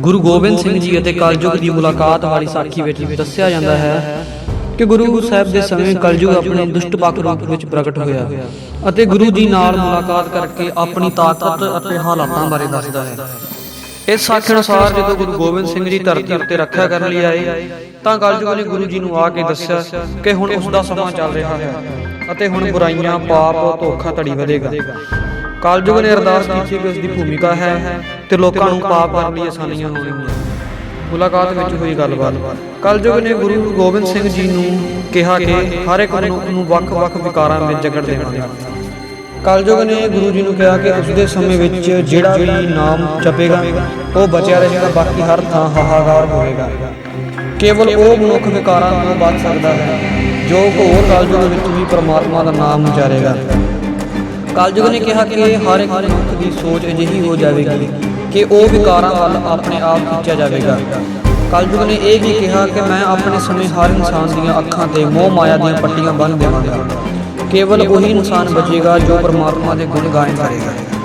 ਗੁਰੂ ਗੋਬਿੰਦ ਸਿੰਘ ਜੀ ਅਤੇ ਕਲਯੁਗ ਦੀ ਮੁਲਾਕਾਤ ਵਾਲੀ ਸਾਖੀ ਵਿੱਚ ਦੱਸਿਆ ਜਾਂਦਾ ਹੈ ਕਿ ਗੁਰੂ ਸਾਹਿਬ ਦੇ ਸਮੇਂ ਕਲਯੁਗ ਆਪਣੇ ਦੁਸ਼ਟ ਪੱਖ ਰੂਪ ਵਿੱਚ ਪ੍ਰਗਟ ਹੋਇਆ ਅਤੇ ਗੁਰੂ ਜੀ ਨਾਲ ਮੁਲਾਕਾਤ ਕਰਕੇ ਆਪਣੀ ਤਾਕਤ ਅਤੇ ਹਾਲਾਤਾਂ ਬਾਰੇ ਦੱਸਦਾ ਹੈ। ਇਸ ਸਾਖੀ ਅਨੁਸਾਰ ਜਦੋਂ ਗੁਰੂ ਗੋਬਿੰਦ ਸਿੰਘ ਜੀ ਧਰਤੀ ਉੱਤੇ ਰੱਖਿਆ ਕਰਨ ਲਈ ਆਏ ਤਾਂ ਕਲਯੁਗ ਨੇ ਗੁਰੂ ਜੀ ਨੂੰ ਆ ਕੇ ਦੱਸਿਆ ਕਿ ਹੁਣ ਉਸ ਦਾ ਸਮਾਂ ਚੱਲ ਰਿਹਾ ਹੈ ਅਤੇ ਹੁਣ ਬੁਰਾਈਆਂ ਪਾਪ ਧੋਖਾ ਧੜੀ ਵਧੇਗਾ ਕਲਯੁਗ ਨੇ ਅਰਦਾਸ ਕੀਤੀ ਕਿ ਉਸ ਦੀ ਭੂਮਿਕਾ ਹੈ ਤੇ ਲੋਕਾਂ ਨੂੰ ਪਾਪ ਕਰਨ ਲਈ ਆਸਾਨੀਆਂ ਹੋਣਗੀਆਂ ਮੁਲਾਕਾਤ ਵਿੱਚ ਹੋਈ ਗੱਲਬਾਤ। ਕਲਯੁਗ ਨੇ ਗੁਰੂ ਗੋਬਿੰਦ ਸਿੰਘ ਜੀ ਨੂੰ ਕਿਹਾ ਕਿ ਹਰ ਇੱਕ ਮਨੁੱਖ ਨੂੰ ਵੱਖ-ਵੱਖ ਵਿਕਾਰਾਂ ਵਿੱਚ ਜਗੜ ਦੇਣਾ ਕਲਯੁਗ ਨੇ ਗੁਰੂ ਜੀ ਨੂੰ ਕਿਹਾ ਕਿ ਉਸ ਦੇ ਸਮੇਂ ਵਿੱਚ ਜਿਹੜਾ ਵੀ ਨਾਮ ਜਪੇਗਾ, ਉਹ ਬਚਿਆ ਰਹੇਗਾ, ਬਾਕੀ ਹਰ ਥਾਂ ਹਾਹਾਕਾਰ ਹੋਵੇਗਾ। ਕੇਵਲ ਉਹ ਮਨੁੱਖ ਵਿਕਾਰਾਂ ਤੋਂ ਬਚ ਸਕਦਾ ਹੈ, ਜੋ ਘੋਰ ਕਲਯੁਗ ਵਿੱਚ ਵੀ ਪ੍ਰਮਾਤਮਾ ਦਾ ਨਾਮ ਉਚਾਰੇਗਾ। ਕਲਯੁਗ ਨੇ ਕਿਹਾ ਕਿ ਹਰ ਇੱਕ ਮਨੁੱਖ ਦੀ ਸੋਚ ਅਜਿਹੀ ਹੋ ਜਾਵੇਗੀ ਕਿ ਉਹ ਵਿਕਾਰਾਂ ਵੱਲ ਆਪਣੇ ਆਪ ਖਿੱਚਿਆ ਜਾਵੇਗਾ। ਕਲਯੁਗ ਨੇ ਇਹ ਵੀ ਕਿਹਾ ਕਿ ਮੈਂ ਆਪਣੇ ਸਮੇਂ ਹਰ ਇਨਸਾਨ ਦੀਆਂ ਅੱਖਾਂ ਤੇ ਮੋਹ ਮਾਇਆ ਦੀਆਂ ਪੱਟੀਆਂ ਬੰਨ੍ਹ ਦੇਵਾਂਗਾ। ਕੇਵਲ ਉਹੀ ਇਨਸਾਨ ਬਚੇਗਾ ਜੋ ਪਰਮਾਤਮਾ ਦੇ ਗੁਣ ਗਾਇਨ ਕਰੇਗਾ।